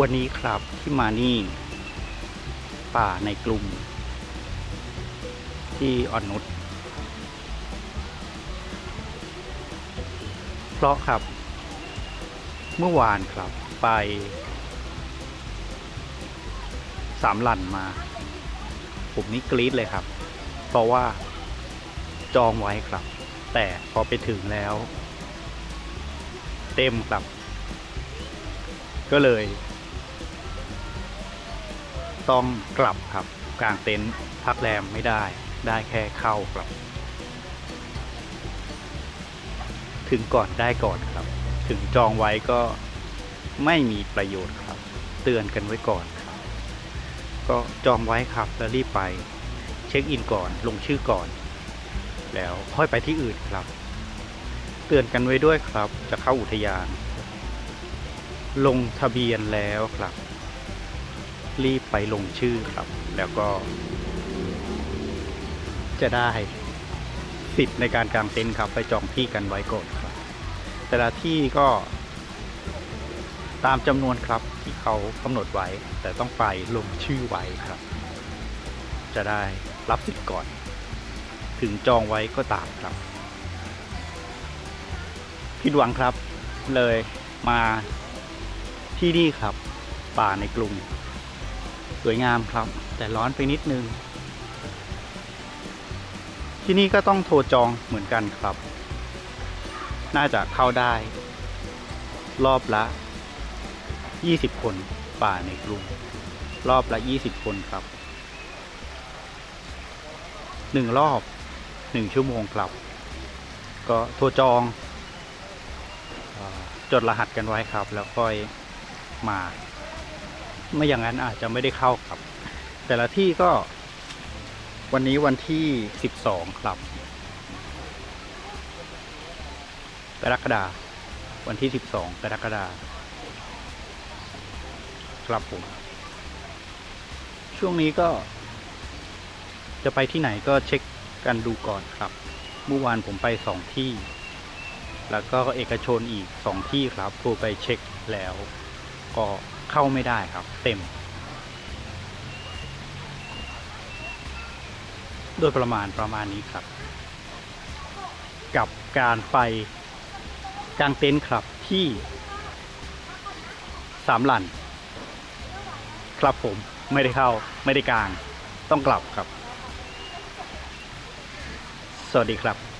วันนี้ครับที่มานี่ ป่าในกลุ่ม ที่อ่อนนุชเพราะครับ เมื่อวานครับไป สามหลันมา ผมนี่กรี๊ดเลยครับ เพราะว่าจองไว้ครับ แต่พอไปถึงแล้ว เต็มครับ ก็เลย ต้องกลับครับกลางเต็นท์พักแรมไม่ได้ได้แค่เข้าครับ ถึงก่อนได้ก่อนครับ ถึงจองไว้ก็ไม่มีประโยชน์ครับ เตือนกันไว้ก่อนครับ ก็จองไว้ครับแล้วรีบไป เช็คอินก่อนลงชื่อก่อน แล้วค่อยไปที่อื่นครับ เตือนกันไว้ด้วยครับ จะเข้าอุทยาน ลงทะเบียนแล้วครับ รีบไปลงชื่อครับ แล้วก็ จะได้สิทธิ์ในการกางเต็นท์ครับ ไปจองที่กันไว้ก่อนครับ แต่ละที่ก็ตามจำนวนครับที่เขากำหนดไว้ แต่ต้องไปลงชื่อไว้ครับ จะได้รับสิทธิ์ก่อน ถึงจองไว้ก็ตามครับผิดหวังครับเลยมาที่นี่ครับ ป่าในกรุง สวยงามครับ แต่ร้อนไปนิดนึง ที่นี่ก็ต้องโทรจองเหมือนกันครับ น่าจะเข้าได้ รอบละ 20 คนป่าในกรุง รอบละ 20 คนครับหนึ่งรอบหนึ่งชั่วโมงครับ ก็โทรจองจดรหัสกันไว้ครับ แล้วค่อยมา ไม่อย่างนั้นอาจจะไม่ได้เข้าครับ แต่ละที่ก็ วันนี้วันที่ 12 ครับกรกฎาคมวันที่ 12กรกฎาคมครับผม ช่วงนี้ก็ จะไปที่ไหนก็เช็คกันดูก่อนครับ เมื่อวานผมไปสองที่ แล้วก็เอกชนอีกสองที่ครับโทรไปเช็คแล้ว ก็ เข้าไม่ได้ครับ เต็ม โดยประมาณประมาณนี้ครับ กับการไปกางเต็นท์ครับที่สามหลันครับผมไม่ได้เข้าไม่ได้กาง ต้องกลับครับ สวัสดีครับ